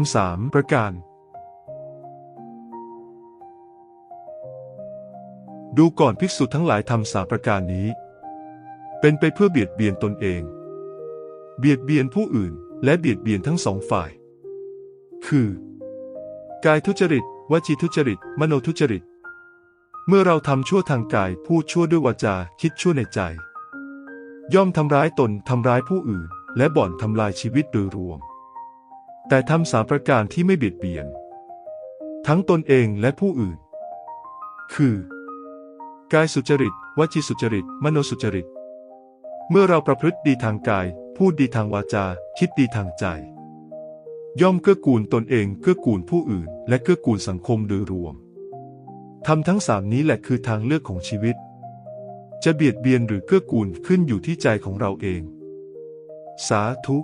ำสามประการ ดูก่อนภิกษุทั้งหลายทำสามประการนี้ เป็นไปเพื่อเบียดเบียนตนเอง เบียดเบียนผู้อื่น และเบียดเบียนทั้งสองฝ่าย คือ กายทุจริตวจีทุจริต มโนทุจริต เมื่อเราทำชั่วทางกาย พูดชั่วด้วยวาจา คิดชั่วในใจ ย่อมทำร้ายตนทำร้ายผู้อื่น และบ่อนทำลายชีวิตโดยรวม แต่ทำสามประการที่ไม่เบียดเบียน ทั้งตนเองและผู้อื่น คือ กายสุจริต วจีสุจริต มโนสุจริต เมื่อเราประพฤติดีทางกาย พูดดีทางวาจา คิดดีทางใจ ย่อมเกื้อกูลตนเองเกื้อกูลผู้อื่น และเกื้อกูลสังคมโดยรวมทำทั้งสามนี้แหละคือทางเลือกของชีวิต จะเบียดเบียนหรือเกื้อกูลขึ้นอยู่ที่ใจของเราเอง สาธุ